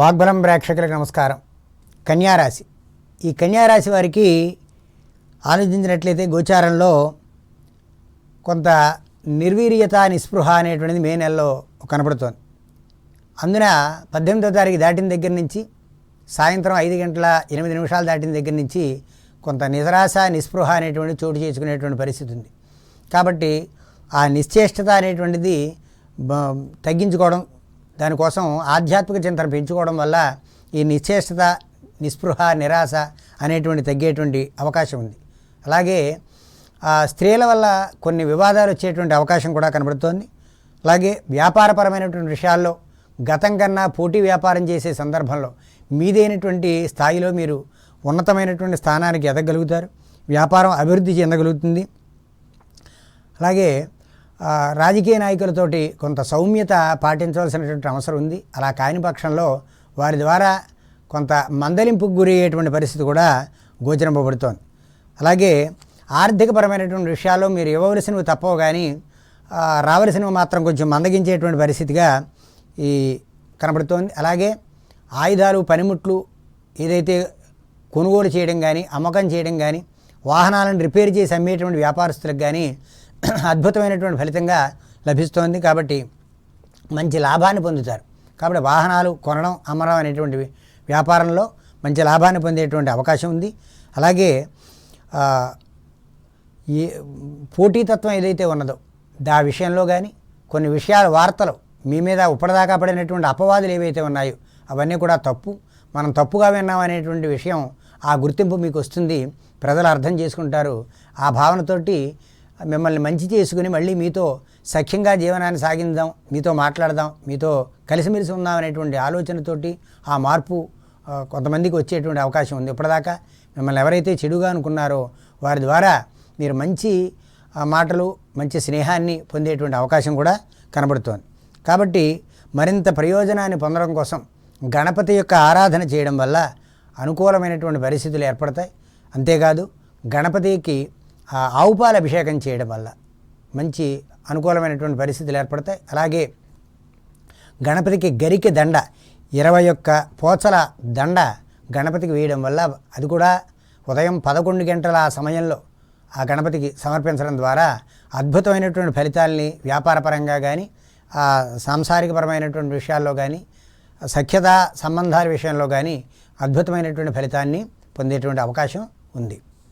వాగ్బలం ప్రేక్షకులకు నమస్కారం. కన్యారాశి. ఈ కన్యారాశి వారికి ఆలోచించినట్లయితే గోచారంలో కొంత నిర్వీర్యత నిస్పృహ అనేటువంటిది మే నెలలో కనపడుతోంది. అందున పద్దెనిమిదో తారీఖు దాటిన దగ్గర నుంచి సాయంత్రం ఐదు గంటల ఎనిమిది నిమిషాలు దాటిన దగ్గర నుంచి కొంత నిరాశ నిస్పృహ అనేటువంటి చోటు చేసుకునేటువంటి పరిస్థితి ఉంది. కాబట్టి ఆ నిశ్చేష్టత అనేటువంటిది తగ్గించుకోవడం దానికోసం ఆధ్యాత్మిక చింతన పెంచుకోవడం వల్ల ఈ నిశ్చేష్టత నిస్పృహ నిరాశ అనేటువంటి తగ్గేటువంటి అవకాశం ఉంది. అలాగే ఆ స్త్రీల వల్ల కొన్ని వివాదాలు వచ్చేటువంటి అవకాశం కూడా కనబడుతోంది. అలాగే వ్యాపారపరమైనటువంటి విషయాల్లో గతం కన్నా పోటీ వ్యాపారం చేసే సందర్భంలో మీదైనటువంటి స్థాయిలో మీరు ఉన్నతమైనటువంటి స్థానానికి ఎదగలుగుతారు వ్యాపారం అభివృద్ధి చెందగలుగుతుంది. అలాగే రాజకీయ నాయకులతోటి కొంత సౌమ్యత పాటించవలసినటువంటి అవసరం ఉంది. అలా కాని పక్షంలో వారి ద్వారా కొంత మందలింపుకు గురి అయ్యేటువంటి పరిస్థితి కూడా గోచరింపబడుతోంది. అలాగే ఆర్థికపరమైనటువంటి విషయాల్లో మీరు ఇవ్వవలసినవి తప్పవు కానీ రావలసినవి మాత్రం కొంచెం మందగించేటువంటి పరిస్థితిగా ఈ కనబడుతోంది. అలాగే ఆయుధాలు పనిముట్లు ఏదైతే కొనుగోలు చేయడం కానీ అమ్మకం చేయడం కానీ వాహనాలను రిపేర్ చేసి అమ్మేటువంటి వ్యాపారస్తులకు కానీ అద్భుతమైనటువంటి ఫలితంగా లభిస్తోంది కాబట్టి మంచి లాభాన్ని పొందుతారు. కాబట్టి వాహనాలు కొనడం అమ్మడం అనేటువంటి వ్యాపారంలో మంచి లాభాన్ని పొందేటువంటి అవకాశం ఉంది. అలాగే ఏ పోటీతత్వం ఏదైతే ఉన్నదో దా విషయంలో కానీ కొన్ని విషయాలు వార్తలు మీ మీద ఇప్పటిదాకా పడినటువంటి అపవాదులు ఏవైతే ఉన్నాయో అవన్నీ కూడా తప్పు. మనం తప్పుగా విన్నాం అనేటువంటి విషయం ఆ గుర్తింపు మీకు వస్తుంది. ప్రజలు అర్థం చేసుకుంటారు. ఆ భావనతోటి మిమ్మల్ని మంచి చేసుకుని మళ్ళీ మీతో సఖ్యంగా జీవనాన్ని సాగిద్దాం మీతో మాట్లాడదాం మీతో కలిసిమెలిసి ఉందాం అనేటువంటి ఆలోచనతోటి ఆ మార్పు కొంతమందికి వచ్చేటువంటి అవకాశం ఉంది. ఇప్పటిదాకా మిమ్మల్ని ఎవరైతే చెడుగా అనుకున్నారో వారి ద్వారా మీరు మంచి మాటలు మంచి స్నేహాన్ని పొందేటువంటి అవకాశం కూడా కనబడుతోంది. కాబట్టి మరింత ప్రయోజనాన్ని పొందడం కోసం గణపతి యొక్క ఆరాధన చేయడం వల్ల అనుకూలమైనటువంటి పరిస్థితులు ఏర్పడతాయి. అంతేకాదు గణపతికి ఆవు పాల అభిషేకం చేయడం వల్ల మంచి అనుకూలమైనటువంటి పరిస్థితులు ఏర్పడతాయి. అలాగే గణపతికి గరికె దండ ఇరవై ఒక్క పోచల దండ గణపతికి వేయడం వల్ల అది కూడా ఉదయం పదకొండు గంటల ఆ సమయంలో ఆ గణపతికి సమర్పించడం ద్వారా అద్భుతమైనటువంటి ఫలితాల్ని వ్యాపారపరంగా కానీ ఆ సాంసారికపరమైనటువంటి విషయాల్లో కానీ సఖ్యత సంబంధాల విషయంలో కానీ అద్భుతమైనటువంటి ఫలితాన్ని పొందేటువంటి అవకాశం ఉంది.